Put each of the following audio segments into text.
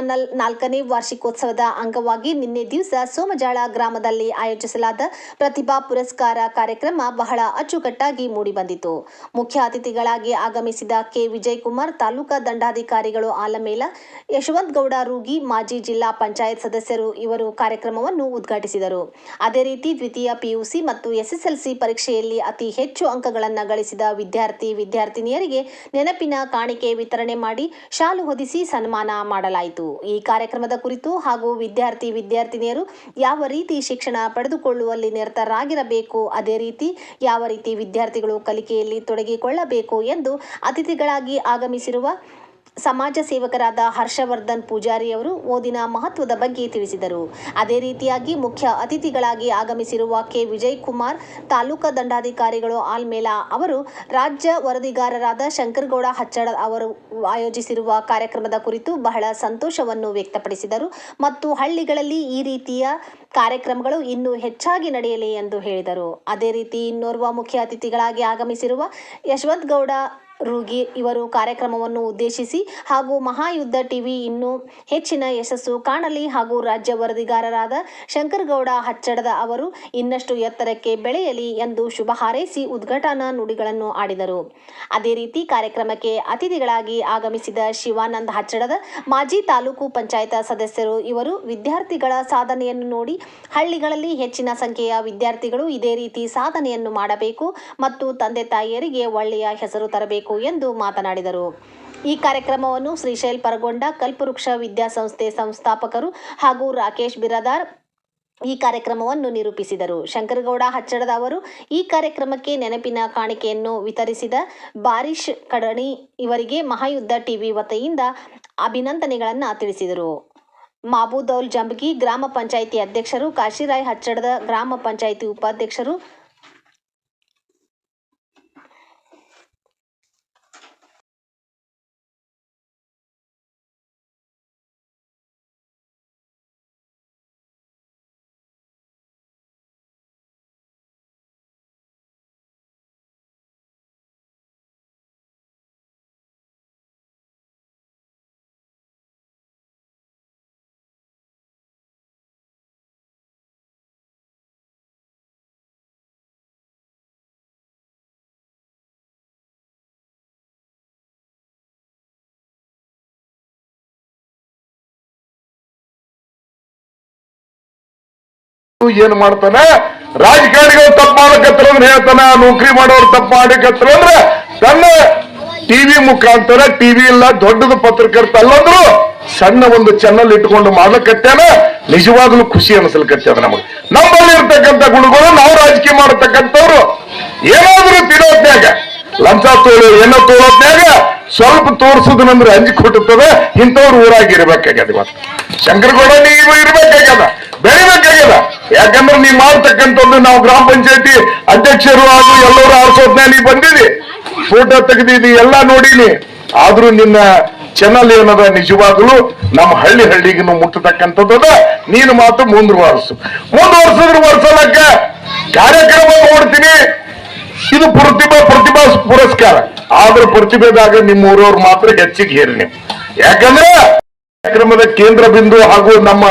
Channel ನಾಲ್ಕನೇ ವಾರ್ಷಿಕೋತ್ಸವದ ಅಂಗವಾಗಿ ನಿನ್ನೆ ದಿವಸ ಸೋಮಜಾಳ ಗ್ರಾಮದಲ್ಲಿ ಆಯೋಜಿಸಲಾದ ಪ್ರತಿಭಾ ಪುರಸ್ಕಾರ ಕಾರ್ಯಕ್ರಮ ಬಹಳ ಅಚ್ಚುಕಟ್ಟಾಗಿ ಮೂಡಿಬಂದಿತು. ಮುಖ್ಯ ಅತಿಥಿಗಳಾಗಿ ಆಗಮಿಸಿದ ಕೆ. ವಿಜಯಕುಮಾರ್, ತಾಲೂಕಾ ದಂಡಾಧಿಕಾರಿಗಳು ಆಲಮೇಲ ಯಶವಂತ್ ಗೌಡ ರೂಗಿ, ಮಾಜಿ ಜಿಲ್ಲಾ ಪಂಚಾಯತ್ ಸದಸ್ಯರು ಇವರು ಕಾರ್ಯಕ್ರಮವನ್ನು ಉದ್ಘಾಟಿಸಿದರು. ಅದೇ ರೀತಿ ದ್ವಿತೀಯ ಪಿಯುಸಿ ಮತ್ತು ಎಸ್ಎಸ್ಎಲ್ಸಿ ಪರೀಕ್ಷೆಯಲ್ಲಿ ಅತಿ ಹೆಚ್ಚು ಅಂಕಗಳನ್ನು ಗಳಿಸಿದ ವಿದ್ಯಾರ್ಥಿ ವಿದ್ಯಾರ್ಥಿನಿಯರಿಗೆ ನೆನಪಿನ ಕಾಣಿಕೆ ವಿತರಣೆ ಮಾಡಿ ಶಾಲು ಹೊದಿಸಿ ಸನ್ಮಾನ ಮಾಡಲಾಯಿತು. ಈ ಕಾರ್ಯಕ್ರಮದ ಕುರಿತು ಹಾಗೂ ವಿದ್ಯಾರ್ಥಿ ವಿದ್ಯಾರ್ಥಿನಿಯರು ಯಾವ ರೀತಿ ಶಿಕ್ಷಣ ಪಡೆದುಕೊಳ್ಳುವಲ್ಲಿ ನಿರತರಾಗಿರಬೇಕು, ಅದೇ ರೀತಿ ಯಾವ ರೀತಿ ವಿದ್ಯಾರ್ಥಿಗಳು ಕಲಿಕೆಯಲ್ಲಿ ತೊಡಗಿಕೊಳ್ಳಬೇಕು ಎಂದು ಅತಿಥಿಗಳಾಗಿ ಆಗಮಿಸಿರುವ ಸಮಾಜ ಸೇವಕರಾದ ಹರ್ಷವರ್ಧನ್ ಪೂಜಾರಿ ಅವರು ಓದಿನ ಮಹತ್ವದ ಬಗ್ಗೆ ತಿಳಿಸಿದರು. ಅದೇ ರೀತಿಯಾಗಿ ಮುಖ್ಯ ಅತಿಥಿಗಳಾಗಿ ಆಗಮಿಸಿರುವ ಕೆ. ವಿಜಯ್ ಕುಮಾರ್ ತಾಲೂಕಾ ದಂಡಾಧಿಕಾರಿಗಳು ಆಲ್ಮೇಲಾ ಅವರು, ರಾಜ್ಯ ವರದಿಗಾರರಾದ ಶಂಕರಗೌಡ ಹಚ್ಚಡ ಅವರು ಆಯೋಜಿಸಿರುವ ಕಾರ್ಯಕ್ರಮದ ಕುರಿತು ಬಹಳ ಸಂತೋಷವನ್ನು ವ್ಯಕ್ತಪಡಿಸಿದರು. ಮತ್ತು ಹಳ್ಳಿಗಳಲ್ಲಿ ಈ ರೀತಿಯ ಕಾರ್ಯಕ್ರಮಗಳು ಇನ್ನೂ ಹೆಚ್ಚಾಗಿ ನಡೆಯಲಿ ಎಂದು ಹೇಳಿದರು. ಅದೇ ರೀತಿ ಇನ್ನೋರ್ವ ಮುಖ್ಯ ಅತಿಥಿಗಳಾಗಿ ಆಗಮಿಸಿರುವ ಯಶವಂತ್ ಗೌಡ ರೂಗಿ ಇವರು ಕಾರ್ಯಕ್ರಮವನ್ನು ಉದ್ದೇಶಿಸಿ ಹಾಗೂ ಮಹಾಯುದ್ಧ ಟಿವಿ ಇನ್ನೂ ಹೆಚ್ಚಿನ ಯಶಸ್ಸು ಕಾಣಲಿ ಹಾಗೂ ರಾಜ್ಯ ವರದಿಗಾರರಾದ ಶಂಕರಗೌಡ ಹಚ್ಚಡದ ಅವರು ಇನ್ನಷ್ಟು ಎತ್ತರಕ್ಕೆ ಬೆಳೆಯಲಿ ಎಂದು ಶುಭ ಹಾರೈಸಿ ಉದ್ಘಾಟನಾ ನುಡಿಗಳನ್ನು ಆಡಿದರು. ಅದೇ ರೀತಿ ಕಾರ್ಯಕ್ರಮಕ್ಕೆ ಅತಿಥಿಗಳಾಗಿ ಆಗಮಿಸಿದ ಶಿವಾನಂದ ಹಚ್ಚಡದ ಮಾಜಿ ತಾಲೂಕು ಪಂಚಾಯತ್ ಸದಸ್ಯರು ಇವರು ವಿದ್ಯಾರ್ಥಿಗಳ ಸಾಧನೆಯನ್ನು ನೋಡಿ ಹಳ್ಳಿಗಳಲ್ಲಿ ಹೆಚ್ಚಿನ ಸಂಖ್ಯೆಯ ವಿದ್ಯಾರ್ಥಿಗಳು ಇದೇ ರೀತಿ ಸಾಧನೆಯನ್ನು ಮಾಡಬೇಕು ಮತ್ತು ತಂದೆ ತಾಯಿಯರಿಗೆ ಒಳ್ಳೆಯ ಹೆಸರು ತರಬೇಕು ಎಂದು ಮಾತನಾಡಿದರು. ಈ ಕಾರ್ಯಕ್ರಮವನ್ನು ಶ್ರೀಶೈಲ್ ಪರಗೊಂಡ ಕಲ್ಪವೃಕ್ಷ ವಿದ್ಯಾಸಂಸ್ಥೆ ಸಂಸ್ಥಾಪಕರು ಹಾಗೂ ರಾಕೇಶ್ ಬಿರಾದಾರ್ ಈ ಕಾರ್ಯಕ್ರಮವನ್ನು ನಿರೂಪಿಸಿದರು. ಶಂಕರಗೌಡ ಹಚ್ಚಡದ ಅವರು ಈ ಕಾರ್ಯಕ್ರಮಕ್ಕೆ ನೆನಪಿನ ಕಾಣಿಕೆಯನ್ನು ವಿತರಿಸಿದ ಬಾರಿಶ್ ಕಡಣಿ ಇವರಿಗೆ ಮಹಾಯುದ್ಧ ಟಿವಿ ವತಿಯಿಂದ ಅಭಿನಂದನೆಗಳನ್ನು ತಿಳಿಸಿದರು. ಮಾಬೂದೌಲ್ ಜಂಬಗಿ ಗ್ರಾಮ ಪಂಚಾಯಿತಿ ಅಧ್ಯಕ್ಷರು, ಕಾಶಿರಾಯ್ ಹಚ್ಚಡದ ಗ್ರಾಮ ಪಂಚಾಯಿತಿ ಉಪಾಧ್ಯಕ್ಷರು ಏನ್ ಮಾಡ್ತಾನೆ? ರಾಜಕಾರಣಿಗಳು ತಪ್ಪು ಮಾಡಕತ್ರ ಅಂದ್ರೆ ಹೇಳ್ತಾನ ನೌಕರಿ ಮಾಡೋರು ತಪ್ಪು ಮಾಡಕತ್ರ ಅಂದ್ರೆ ತನ್ನ ಟಿವಿ ಮುಖಾಂತರ ಟಿವಿ ಇಲ್ಲ, ದೊಡ್ಡದು ಪತ್ರಕರ್ತ ಅಲ್ಲಂದ್ರು ಸಣ್ಣ ಒಂದು ಚಾನಲ್ ಇಟ್ಕೊಂಡು ಮಾಡ್ಲಕತ್ತೇನ, ನಿಜವಾಗ್ಲೂ ಖುಷಿ ಅನಿಸ್ಲಿಕತ್ತದ ನಮಗೆ. ನಮ್ಮಲ್ಲಿ ಇರ್ತಕ್ಕಂಥ ಗುಣಗಳು ನಾವು ರಾಜಕೀಯ ಮಾಡತಕ್ಕಂಥವ್ರು. ಏನಾದ್ರೂ ತಿನ್ನೋತ್ನ್ಯಾಗ ಲಂಚ ತೋಳು ಏನೋ ತೋಳೋತ್ನ್ಯಾಗ ಸ್ವಲ್ಪ ತೋರ್ಸುದನಂದ್ರೆ ಅಂಜಿ ಕೊಟ್ಟುತ್ತದೆ, ಇಂಥವ್ರು ಊರಾಗಿರ್ಬೇಕಾಗ್ಯದ ಇವತ್ತು. ಶಂಕರಗೌಡ, ನೀವು ಇರ್ಬೇಕಾಗ್ಯದ. ಬೆಳಿಬೇಕಾಗ್ಯದ. ಯಾಕಂದ್ರೆ ನೀವು ಮಾಡ್ತಕ್ಕಂಥದ್ದು ನಾವು ಗ್ರಾಮ ಪಂಚಾಯತಿ ಅಧ್ಯಕ್ಷರು ಹಾಗೂ ಎಲ್ಲರೂ ಆರಿಸೋದ್ನ ನೀ ಬಂದಿದಿ. ಫೋಟೋ ತೆಗೆದಿದಿ, ಎಲ್ಲ ನೋಡಿನಿ. ಆದ್ರೂ ನಿನ್ನ ಚಾನಲ್ ಏನದ ನಿಜವಾಗಲೂ ನಮ್ಮ ಹಳ್ಳಿ ಹಳ್ಳಿಗೂ ಮುಟ್ಟತಕ್ಕಂಥದ್ದು ನೀನು ಮಾತು ಮುಂದುವರ್ಸು ಮುಂದುವರ್ಸಿದ್ರೆ ವರ್ಷಲಕ್ಕ ಕಾರ್ಯಕ್ರಮ ನೋಡ್ತೀನಿ. ಇದು ಪ್ರತಿಭಾ ಪ್ರತಿಭಾ ಪುರಸ್ಕಾರ. ಆದ್ರೆ ಪ್ರತಿಭೆದಾಗ ನಿಮ್ಮ ಊರವ್ರು ಮಾತ್ರ ಹೆಚ್ಚಿಗೆ ಹೇರಿ ನೀವು. ಯಾಕಂದ್ರೆ ಕಾರ್ಯಕ್ರಮದ ಕೇಂದ್ರ ಬಿಂದು ಹಾಗೂ ನಮ್ಮ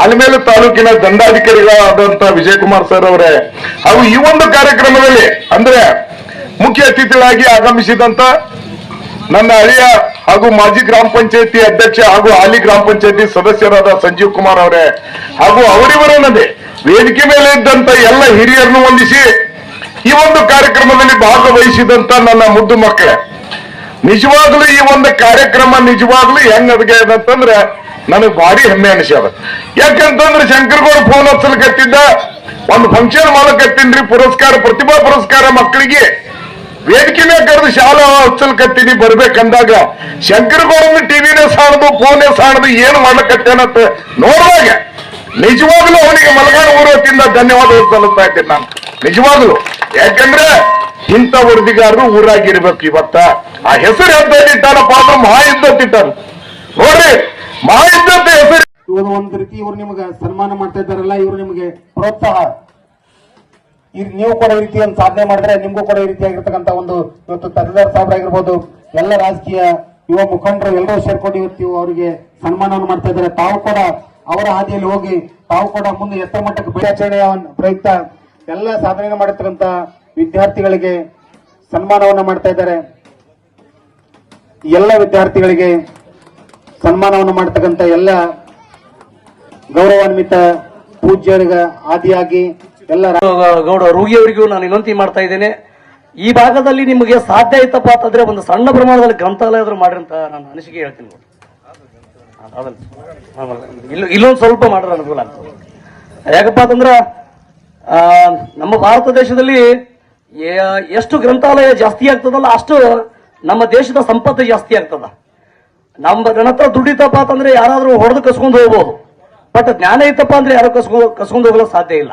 ಆಲಮೇಲು ತಾಲೂಕಿನ ದಂಡಾಧಿಕಾರಿಗಳಾದಂತ ವಿಜಯಕುಮಾರ್ ಸರ್ ಅವರೇ. ಹಾಗೂ ಈ ಒಂದು ಕಾರ್ಯಕ್ರಮದಲ್ಲಿ ಅಂದ್ರೆ ಮುಖ್ಯ ಅತಿಥಿಗಳಾಗಿ ಆಗಮಿಸಿದಂತ ನನ್ನ ಹಳೆಯ ಹಾಗೂ ಮಾಜಿ ಗ್ರಾಮ ಪಂಚಾಯತಿ ಅಧ್ಯಕ್ಷ ಹಾಗೂ ಹಾಲಿ ಗ್ರಾಮ ಪಂಚಾಯತಿ ಸದಸ್ಯರಾದ ಸಂಜೀವ್ ಕುಮಾರ್ ಅವರೇ. ಹಾಗೂ ಅವರಿವರನ್ನದೇ ವೇದಿಕೆ ಮೇಲೆ ಇದ್ದಂತ ಎಲ್ಲ ಹಿರಿಯರನ್ನು ವಂದಿಸಿ ಈ ಒಂದು ಕಾರ್ಯಕ್ರಮದಲ್ಲಿ ಭಾಗವಹಿಸಿದಂತ ನನ್ನ ಮುದ್ದು ಮಕ್ಕಳೇ. ನಿಜವಾಗ್ಲೂ ಈ ಒಂದು ಕಾರ್ಯಕ್ರಮ ನಿಜವಾಗ್ಲೂ ಹೆಂಗ್ ಅದಕ್ಕೆ ಅಂತಂದ್ರೆ ನನಗೆ ಭಾರಿ ಹೆಮ್ಮೆ ಅನಿಸ್ಯದ ಯಾಕಂತಂದ್ರೆ ಶಂಕರಗೌಡ ಫೋನ್ ಹಚ್ಚಲ್ಕತ್ತಿದ್ದ ಒಂದು ಫಂಕ್ಷನ್ ಮಾಡಕತ್ತೀನ್ರಿ ಪುರಸ್ಕಾರ, ಪ್ರತಿಭಾ ಪುರಸ್ಕಾರ ಮಕ್ಕಳಿಗೆ ವೇದಿಕೆ ಮೇಲೆ ಕರೆದು ಶಾಲಾ ಹಚ್ಚಲ್ಕತ್ತೀನಿ ಬರ್ಬೇಕಂದಾಗ ಶಂಕರಗೌಡನ ಟಿವಿನೇ ಸಾಣದು ಫೋನೇ ಸಾಣದು ಏನು ಮಾಡ್ಲಕತ್ತೇನಂತ ನೋಡುವಾಗ ನಿಜವಾಗ್ಲೂ ಅವನಿಗೆ ಮಲಗಾಡ ಊರತ್ತಿಂದ ಧನ್ಯವಾದ ಸಲ್ಲಿಸ್ತಾ ಇದ್ದೀನಿ ನಾನು. ನಿಜವಾಗ್ಲು. ಯಾಕಂದ್ರೆ ಇಂಥ ವರದಿಗಾರರು ಊರಾಗಿರ್ಬೇಕು ಇವತ್ತ. ಆ ಹೆಸರು ಎಂತ ಇಟ್ಟಾರಪ್ಪ ಅಂದ್ರೆ ಮಹಾಯುದ್ಧ ಇಟ್ಟಾರ ನೋಡ್ರಿ ಮಹಾಯುದ್ಧ ಹೆಸರು. ಇವರು ಒಂದ್ ರೀತಿ ಇವ್ರು ನಿಮ್ಗೆ ಸನ್ಮಾನ ಮಾಡ್ತಾ ಇದ್ದಾರಲ್ಲ, ಇವ್ರು ನಿಮಗೆ ಪ್ರೋತ್ಸಾಹ. ನೀವು ಕೂಡ ಈ ರೀತಿ ಒಂದು ಸಾಧನೆ ಮಾಡಿದ್ರೆ ನಿಮ್ಗೂ ಕೂಡ ಈ ರೀತಿಯಾಗಿರ್ತಕ್ಕಂಥ ಒಂದು ಇವತ್ತು ತಹಸೀಲ್ದಾರ್ ಸಾಹೇಬ್ರಾಗಿರ್ಬೋದು ಎಲ್ಲ ರಾಜಕೀಯ ಯುವ ಮುಖಂಡರು ಎಲ್ಲರೂ ಸೇರ್ಕೊಂಡು ಇವತ್ತು ಅವರಿಗೆ ಸನ್ಮಾನವನ್ನು ಮಾಡ್ತಾ ಇದ್ದಾರೆ. ತಾವು ಕೂಡ ಅವರ ಹಾದಿಯಲ್ಲಿ ಹೋಗಿ, ತಾವು ಕೂಡ ಮುಂದೆ ಎತ್ತರ ಮಟ್ಟಕ್ಕೆ ಬೆಳಾಚರಣೆಯ ಪ್ರಯುಕ್ತ ಎಲ್ಲ ಸಾಧನೆ ಮಾಡಿರ್ತಕ್ಕಂಥ ವಿದ್ಯಾರ್ಥಿಗಳಿಗೆ ಸನ್ಮಾನವನ್ನು ಮಾಡ್ತಾ ಇದ್ದಾರೆ. ಎಲ್ಲ ವಿದ್ಯಾರ್ಥಿಗಳಿಗೆ ಸನ್ಮಾನವನ್ನು ಮಾಡತಕ್ಕಂಥ ಎಲ್ಲ ಗೌರವಾನ್ವಿತ ಪೂಜ್ಯರಿಗೆ ಆದಿಯಾಗಿ ಎಲ್ಲ ಗೌಡ ರೋಗಿಯವರಿಗೂ ನಾನು ವಿನಂತಿ ಮಾಡ್ತಾ ಇದ್ದೇನೆ. ಈ ಭಾಗದಲ್ಲಿ ನಿಮಗೆ ಸಾಧ್ಯ ಐತಪ್ಪ ಅಂತಂದ್ರೆ ಒಂದು ಸಣ್ಣ ಪ್ರಮಾಣದಲ್ಲಿ ಗ್ರಂಥಾಲಯ ಆದ್ರೂ ಮಾಡ್ರಿ ಅಂತ ನಾನು ಅನಿಸಿಕೆ ಹೇಳ್ತೀನಿ ಇಲ್ಲ ಇಲ್ಲೊಂದು ಸ್ವಲ್ಪ ಮಾಡ್ರ ಅನುಕೂಲ ಯಾಕಪ್ಪ ಅಂತಂದ್ರ ನಮ್ಮ ಭಾರತ ದೇಶದಲ್ಲಿ ಎಷ್ಟು ಗ್ರಂಥಾಲಯ ಜಾಸ್ತಿ ಆಗ್ತದಲ್ಲ ಅಷ್ಟು ನಮ್ಮ ದೇಶದ ಸಂಪತ್ತು ಜಾಸ್ತಿ ಆಗ್ತದ. ನಮ್ಮ ಹತ್ರ ದುಡ್ಡಿತಪ್ಪ ಅಂತಂದ್ರೆ ಯಾರಾದ್ರೂ ಹೊಡೆದು ಕಸ್ಕೊಂಡು ಹೋಗ್ಬೋದು. ಬಟ್ ಜ್ಞಾನ ಇತ್ತಪ್ಪ ಅಂದ್ರೆ ಯಾರು ಕಸ್ಕೊ ಕಸ್ಕೊಂಡು ಹೋಗಲು ಸಾಧ್ಯ ಇಲ್ಲ.